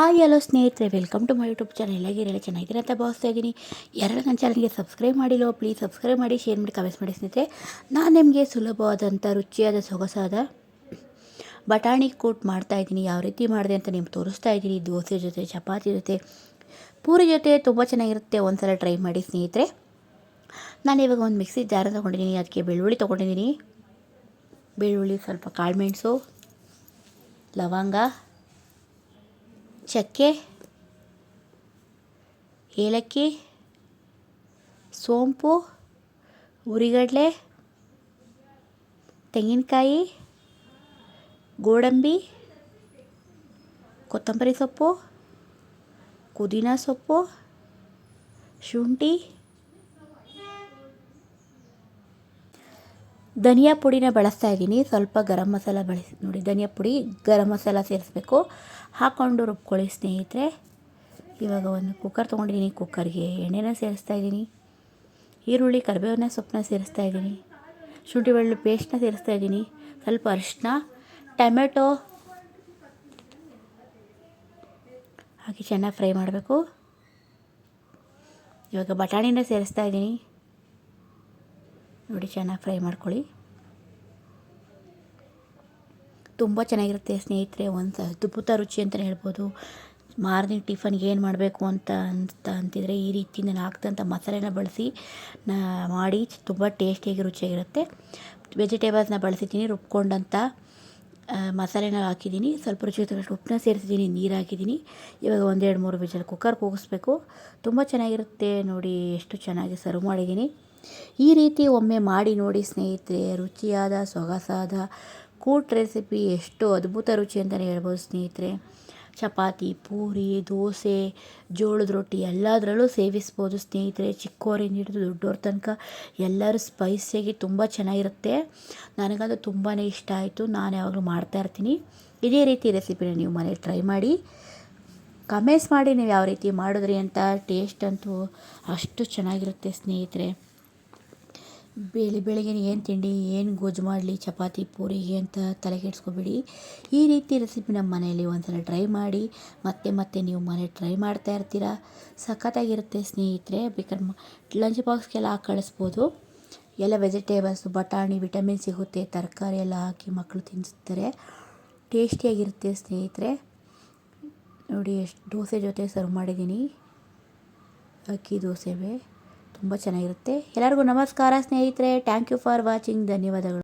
Hi, hello ಸ್ನೇಹಿತರೆ, welcome to my YouTube channel. ಎಲ್ಲಾಗಿರಲ್ಲ ಚೆನ್ನಾಗಿರ ಅಂತ ಭಾವಿಸ್ತಾ ಇದ್ದೀನಿ. ಯಾರು ನನ್ನ ಚಾನಲ್ಗೆ ಸಬ್ಸ್ಕ್ರೈಬ್ ಮಾಡಿಲ್ಲೋ, ಪ್ಲೀಸ್ ಸಬ್ಸ್ಕ್ರೈಬ್ ಮಾಡಿ, ಶೇರ್ ಮಾಡಿ, ಕಮೆಂಟ್ಸ್ ಮಾಡಿ ಸ್ನೇಹಿತರೆ. ನಾನು ನಿಮಗೆ ಸುಲಭವಾದಂಥ, ರುಚಿಯಾದ, ಸೊಗಸಾದ ಬಟಾಣಿ ಕೂಟ್ ಮಾಡ್ತಾಯಿದ್ದೀನಿ ಯಾವ ರೀತಿ ಮಾಡಿದೆ ಅಂತ ನಿಮ್ಗೆ ತೋರಿಸ್ತಾ ಇದ್ದೀನಿ. ದೋಸೆ ಜೊತೆ, ಚಪಾತಿ ಜೊತೆ. ಪೂರಿ ಜೊತೆ ತುಂಬ ಚೆನ್ನಾಗಿರುತ್ತೆ. ಒಂದು ಸಲ ಟ್ರೈ ಮಾಡಿ ಸ್ನೇಹಿತರೆ. ನಾನು ಇವಾಗ ಒಂದು ಮಿಕ್ಸಿ ಜಾರ ತೊಗೊಂಡಿದ್ದೀನಿ. ಅದಕ್ಕೆ ಬೆಳ್ಳುಳ್ಳಿ ತೊಗೊಂಡಿದ್ದೀನಿ. ಬೆಳ್ಳುಳ್ಳಿ ಸ್ವಲ್ಪ ಕಾಳುಮೆಣಸು, ಲವಂಗ ಚಕ್ಕೆ ಏಲಕ್ಕಿ ಸೋಂಪು ಉರಿಗಡಲೆ ತೆಂಗಿನಕಾಯಿ ಗೋಡಂಬಿ ಕೊತ್ತಂಬರಿ ಸೊಪ್ಪು ಪುದೀನ ಸೊಪ್ಪು ಶುಂಠಿ. ಧನಿಯಾ ಪುಡಿನ ಬಳಸ್ತಾ ಇದ್ದೀನಿ. ಸ್ವಲ್ಪ ಗರಂ ಮಸಾಲ ಬಳಸಿ, ನೋಡಿ ಧನಿಯಾ ಪುಡಿ ಗರಂ ಮಸಾಲ ಸೇರಿಸ್ಬೇಕು. ಹಾಕ್ಕೊಂಡು ರುಬ್ಕೊಳ್ಳಿ ಸ್ನೇಹಿತರೆ. ಇವಾಗ ಒಂದು ಕುಕ್ಕರ್ ತೊಗೊಂಡಿದ್ದೀನಿ. ಕುಕ್ಕರ್ಗೆ ಎಣ್ಣೆನ ಸೇರಿಸ್ತಾ ಇದ್ದೀನಿ. ಈರುಳ್ಳಿ, ಕರಿಬೇವಿನ ಸೊಪ್ಪನ್ನ ಸೇರಿಸ್ತಾ ಇದ್ದೀನಿ. ಶುಂಠಿ ಬೆಳ್ಳುಳ್ಳಿ ಪೇಸ್ಟ್ನ ಸೇರಿಸ್ತಾ ಇದ್ದೀನಿ. ಸ್ವಲ್ಪ ಅರಿಶಿನ ಟೊಮೆಟೊ ಹಾಕಿ ಚೆನ್ನಾಗಿ ಫ್ರೈ ಮಾಡಬೇಕು. ಇವಾಗ ಬಟಾಣಿನ ಸೇರಿಸ್ತಾ ಇದ್ದೀನಿ. ನೋಡಿ, ಚೆನ್ನಾಗಿ ಫ್ರೈ ಮಾಡ್ಕೊಳ್ಳಿ. ತುಂಬ ಚೆನ್ನಾಗಿರುತ್ತೆ ಸ್ನೇಹಿತರೆ, ಒಂದು ಅದ್ಭುತ ರುಚಿ ಅಂತಲೇ ಹೇಳ್ಬೋದು. ಮಾರ್ನಿಂಗ್ ಟಿಫನ್ಗೆ ಏನು ಮಾಡಬೇಕು ಅಂತ ಅಂತ ಅಂತಿದ್ರೆ, ಈ ರೀತಿ ನಾನು ಹಾಕ್ದಂಥ ಮಸಾಲೆನ ಬಳಸಿ, ನಾ ಮಾಡಿ, ತುಂಬ ಟೇಸ್ಟಿಯಾಗಿ ರುಚಿಯಾಗಿರುತ್ತೆ. ವೆಜಿಟೇಬಲ್ಸ್ನ ಬಳಸಿದ್ದೀನಿ ರುಬ್ಕೊಂಡಂಥ ಮಸಾಲೆನ ಹಾಕಿದ್ದೀನಿ. ಸ್ವಲ್ಪ ರುಚಿ ಉಪ್ಪನ್ನ ಸೇರಿಸಿದ್ದೀನಿ, ನೀರು ಹಾಕಿದ್ದೀನಿ. ಇವಾಗ ಒಂದೆರಡು ಮೂರು ವಿಜಲ್ ಕುಕ್ಕರ್ ಕೂಗಿಸ್ಬೇಕು. ತುಂಬ ಚೆನ್ನಾಗಿರುತ್ತೆ ನೋಡಿ, ಎಷ್ಟು ಚೆನ್ನಾಗಿ ಸರ್ವ್ ಮಾಡಿದ್ದೀನಿ. ಈ ರೀತಿ ಒಮ್ಮೆ ಮಾಡಿ ನೋಡಿ ಸ್ನೇಹಿತರೆ, ರುಚಿಯಾದ, ಸೊಗಸಾದ, ಕೂಟ್ ರೆಸಿಪಿ ಎಷ್ಟು ಅದ್ಭುತ ರುಚಿ ಅಂತಲೇ ಹೇಳ್ಬೋದು ಸ್ನೇಹಿತರೆ. ಚಪಾತಿ, ಪೂರಿ, ದೋಸೆ, ಜೋಳದ ರೊಟ್ಟಿ ಎಲ್ಲದರಲ್ಲೂ ಸೇವಿಸ್ಬೋದು ಸ್ನೇಹಿತರೆ. ಚಿಕ್ಕವರಿಂದ ಹಿಡಿದು ದೊಡ್ಡವ್ರ ತನಕ ಎಲ್ಲರೂ ಸ್ಪೈಸಿಯಾಗಿ ತುಂಬ ಚೆನ್ನಾಗಿರುತ್ತೆ. ನನಗದು ತುಂಬಾ ಇಷ್ಟ ಆಯಿತು. ನಾನು ಯಾವಾಗಲೂ ಮಾಡ್ತಾಯಿರ್ತೀನಿ ಇದೇ ರೀತಿ ರೆಸಿಪಿನ ನೀವು ಮನೇಲಿ ಟ್ರೈ ಮಾಡಿ. ಕಮೆಂಟ್ಸ್ ಮಾಡಿ ನೀವು ಯಾವ ರೀತಿ ಮಾಡಿದ್ರಿ ಅಂತ ಟೇಸ್ಟ್ ಅಂತೂ ಅಷ್ಟು ಚೆನ್ನಾಗಿರುತ್ತೆ ಸ್ನೇಹಿತರೆ. ಬೆಳಿ ಬೆಳಗ್ಗೆ ಏನು ತಿಂಡಿ, ಏನು ಗೊಜ್ಜು ಮಾಡಲಿ, ಚಪಾತಿ, ಪೂರಿಗೆ ಅಂತ ತಲೆ ಕೆಡಿಸ್ಕೊಬೇಡಿ ಈ ರೀತಿ ರೆಸಿಪಿ ನಮ್ಮ ಮನೆಯಲ್ಲಿ ಒಂದ್ಸಲ ಟ್ರೈ ಮಾಡಿ, ಮತ್ತೆ ಮತ್ತೆ ನೀವು ಮನೆ ಟ್ರೈ ಮಾಡ್ತಾ ಇರ್ತೀರ. ಸಖತ್ತಾಗಿರುತ್ತೆ ಸ್ನೇಹಿತರೆ, ಬೇಕಾದ್ರೆ ಲಂಚ್ ಬಾಕ್ಸ್ಗೆಲ್ಲ ಹಾಕಿ ಕಳಿಸ್ಬೋದು. ಎಲ್ಲ ವೆಜಿಟೇಬಲ್ಸು ಬಟಾಣಿ ವಿಟಮಿನ್ ಸಿಗುತ್ತೆ, ತರಕಾರಿ ಎಲ್ಲ ಹಾಕಿ ಮಕ್ಕಳು ತಿನ್ನಿಸ್ತಾರೆ ಟೇಸ್ಟಿಯಾಗಿರುತ್ತೆ ಸ್ನೇಹಿತರೆ. ನೋಡಿ ಎಷ್ಟು, ದೋಸೆ ಜೊತೆ ಸರ್ವ್ ಮಾಡಿದ್ದೀನಿ. ಅಕ್ಕಿ ದೋಸೆವೆ. ತುಂಬ ಚೆನ್ನಾಗಿರುತ್ತೆ. ಎಲ್ಲರಿಗೂ ನಮಸ್ಕಾರ ಸ್ನೇಹಿತರೆ. ಥ್ಯಾಂಕ್ ಯು ಫಾರ್ ವಾಚಿಂಗ್ ಧನ್ಯವಾದಗಳು.